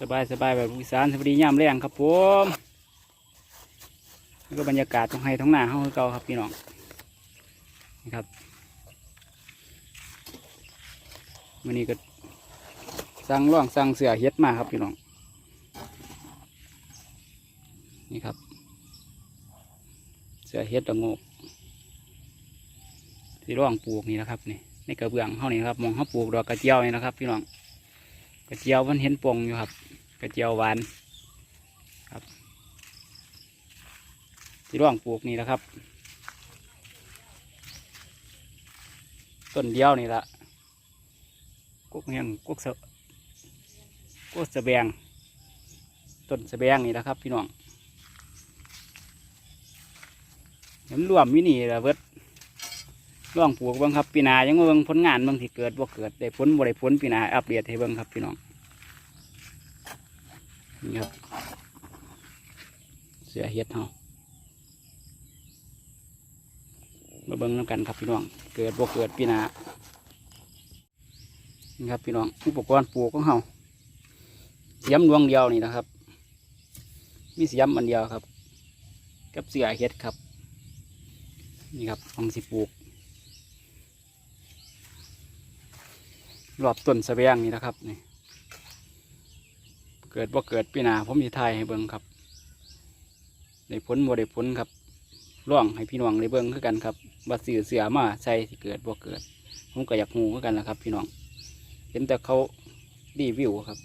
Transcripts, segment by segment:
สบายสบายแบบอีสานสวัสดีย่ามแรงครับผมนี่ก็บรรยากาศตรงไห้ท้องหน้าห้องเก่าครับพี่น้องนี่ครับวันนี้ก็สั่งร่องสั่งเสือเฮ็ดมาครับพี่น้องนี่ครับ เสือเฮ็ดตะโงกที่ร่องปลูกนี่นะครับนี่ในกระเบื้องเฮานี่นะครับมองเขาปลูกดอกกระเจียวนี่นะครับ พี่น้อง กระเจียวมันเห็นปงอยู่ครับ กระเจียวหวานครับที่ร่องปลูกนี่นะครับ ต้นเดียวนี่ละกุกเฮียงกุกเสกุกสะแบงต้นสะแบงนี่นะครับ พี่น้องเห็นรวมวินี่ละเบิด ร่องปลูกเบิ้งครับปีนายังว่าเบิ้งผลงานเบิ้งที่เกิดบ่เกิดได้ผลบ่ได้ผลปีนาอัปเดตให้เบิ้งครับพี่น้องนี่ครับเสือเฮ็ดเฮามาเบิ่งน้ำกันครับพี่น้อง เกิดบ่เกิดปีนานี่ครับพี่น้องอุปกรณ์ปลูกของเฮาเสียมดวงเดียวนี่นะครับ มีเสียมอันเดียวครับ กับเสือเฮ็ดครับ นี่ครับของสิปลูก รอบต้นสะแบงนี่นะครับนี่เกิดบ่เกิดปีนาผมจะทายให้เบิ่งครับได้ผลบ่ได้ผลครับร่องให้พี่น้องได้เบิ่งคือกันครับว่าสื่อเสือมาใส่ที่เกิดบ่เกิด ผมก็อยากหูคือกันนะครับ พี่น้อง เห็นแต่เขารีวิวครับ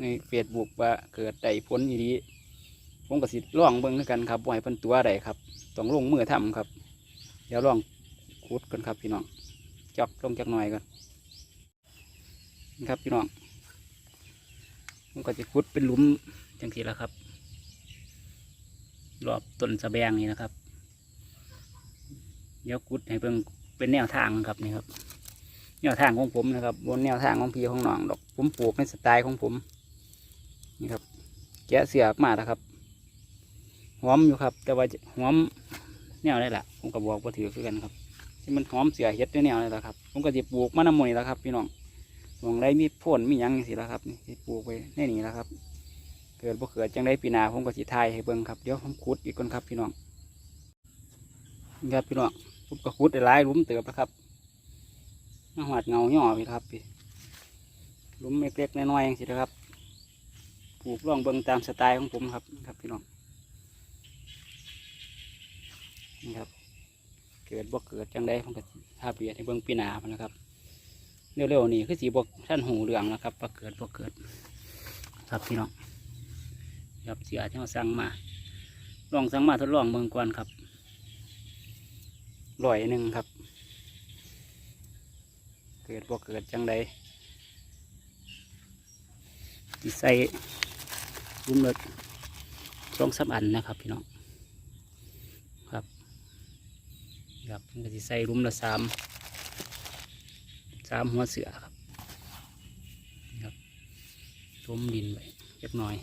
ในเฟซบุ๊กว่าเกิดได้ผลอีดีผมก็สิร่องเบิ่งคือกันครับบ่ให้เพิ่นตัวใดครับต้องลงมือทำครับ เดี๋ยวลองขุดกันครับ พี่น้องจอกลงจักหน่อยก่อน ครับพี่น้องผมก็จะขุดเป็นหลุมจังสีแล้วครับรอบต้นสะแบงนี่นะครับเดี๋ยวขุดให้เบิ่งเป็นแนวทางครับนี่ครับ แนวทางของผมนะครับบนแนวทางของพี่ของน้องดอกผมปลูกในสไตล์ของผม นี่ครับ แกะเสียอมาแล้วครับหอมอยู่ครับ แต่ว่าหอมแนวได้ละผมก็บอกว่าถือคือกันครับที่มันหอมเสียเฮ็ดด้วยแนวนี่แหละครับ ผมก็จะปลูกมะน้ำมันนี่แหละครับ พี่น้อง มองไรมีพ่นมียังสิละครับนี่ปลูกไปในนี่ละครับ เกิดบ่เกิดจังได้ปีนาผมก็สิทายให้เบิ่งครับเดี๋ยวผมขุดอีกคนครับพี่น้องนี่ครับพี่น้องผมก็ขุดได้หลายลุมเติบนะครับมาหวาดเงาย่อพี่ครับพี่ลุมเล็กๆน้อยๆอย่างสินะครับปลูกร่องเบิ่งตามสไตล์ของผมครับครับพี่น้องนี่ครับ เกิดบ่เกิดจังได้ผมก็สิทาเปรียบให้เบิ่งปีนาพนนะครับ เร็วๆนี่คือสีบกท่านหูเหลืองนะครับว่าเกิดว่าเกิด ครับพี่น้องครับเสียที่เราสั่งมา ลองสั่งมาทดลองเมืองก่อนครับร้อยหนึ่งครับ เกิดว่าเกิดจังใดสิใส่รุ่มเล็กสองสามอันนะครับพี่น้องครับครับมันก็สิใส่รุมละสาม สามหัวเสือครับครับต้มดินไปเล็กน้อย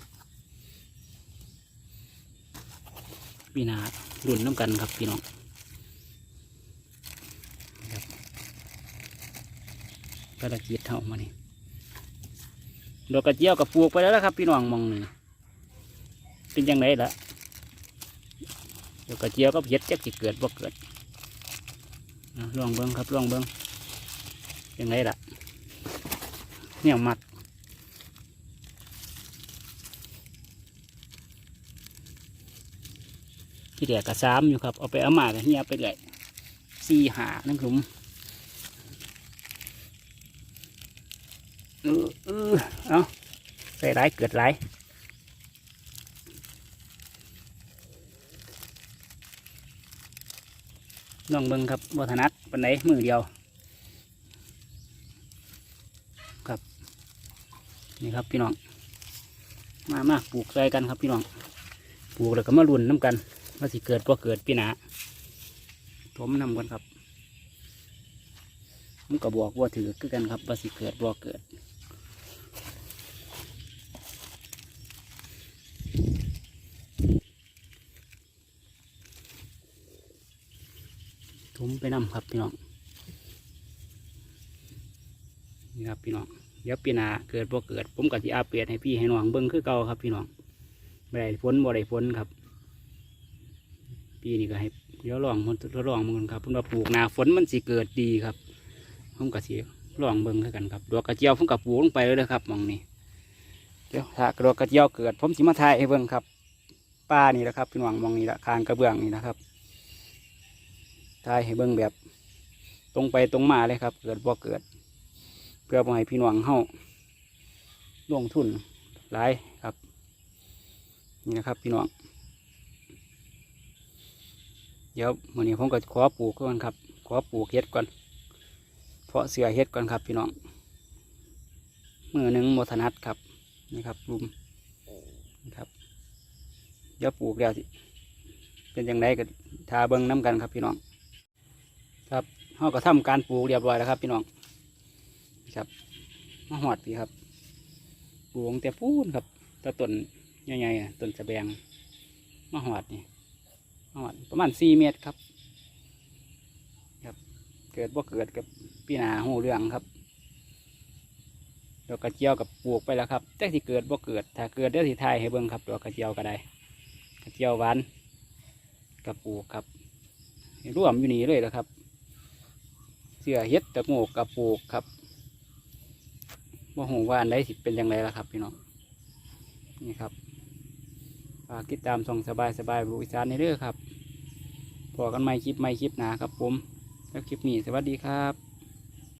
ปีหนารุ่นน้ำกันครับพี่น้องครับกระเกียดเท่ามานี่ดอกกระเจียวกับปลูกไปแล้วครับ พี่น้องมองนี่เป็นยังไงล่ะดอกกระเจียวก็เห็ดจักสิเกิดบ่เกิดลองเบิ้งครับลองเบิ้ง ยังไงล่ะเนี่ยมัดที่เดียกระซามอยู่ครับ เอาไปเอามากันเฮียไปเลยสี่หานั่งหลุมเออเออเอาใส่ร้ายเกิดร้ายลองเบิ่งครับบัถนัดปันไหนมือเดียว นี่ครับพี่น้อง มามาปลูกใส่กันครับพี่น้อง ปลูกแล้วก็มาลุ่นน้ำกันว่าสิเกิดว่าเกิดปีหนาถมนำกันครับมันก็บอกว่าถือคือกันครับว่าสิเกิดว่เกิดถมไปนำครับพี่น้องนี่ครับพี่น้อง ดี๋ยวปีหนาเกิดบ่เกิด ผมก็สิอัปเดให้พี่ให้น้องเบิ่งคือเก่าครับพี่น้องบ่ได้ผลบ่ได้ผลครับ ปีนี้ก็ให้เดี๋ยวลองมันทดลองมันครับเพิ่นว่าปลูกหนาฝนมันสิเกิดดีครับผมก็สิลองเบิ่งกันครับดอกกระเจียวผมก็ปลูกลงไปเลยนะครับมองนี้เดี๋ยวถ้าดอกกระเจียวเกิด ผมสิมาถ่ายให้เบิ่งครับป้านี่แหละครับ พี่น้องมองนี้ละคางกระเบื้องนี่นะครับถ่ายให้เบิ่งแบบ ตรงไปตรงมาเลยครับ เกิดบ่เกิด เพื่อให้พี่น้องเฮาลงทุนหลายครับ นี่นะครับพี่น้อง เดี๋ยวมื้อนี้ผมก็ขอปลูกก่อนครับ ขอปลูกเฮ็ดก่อน เพาะเสือเฮ็ดก่อนครับพี่น้องมือหนึ่งโมถนัดครับนี่ครับลุมนี่ครับเดี๋ยวปลูกแล้วสิเป็นยังไงก็ทาเบิ้งน้ำกันครับพี่น้อง ครับเขาก็ทำการปลูกเรียบร้อยแล้วครับพี่น้อง นี่ครับมาหอดพี่ครับปลูกตั้งแต่ปูนครับตะต้นใหญ่ๆน่ะต้นสะแบงมาหอดนี่มาหอดประมาณสี่เมตรครับ ครับ เกิดว่าเกิดกับพี่นาหูเรื่องครับดอกกระเจียวกับปลูกไปแล้วครับแต่ที่เกิดว่าเกิด ถ้าเกิดเดี๋ยวที่ไทยให้เบิ่งครับดอกกระเจียวก็ได้ กระเจียวหวานกับปลูกครับร่วมอยู่นี่เลยนะครับ เสื้อเฮ็ดตะโงกกับปลูกครับ ว่าหงว่าอันใดสิเป็นยังไงล่ะครับ พี่น้องนี่ครับฝากติดตามส่องสบายสบายบลูกอีสานในเรื่องครับพอกันใหม่คลิปใหม่คลิปหนาครับผมแล้วคลิปนี้สวัสดีครับ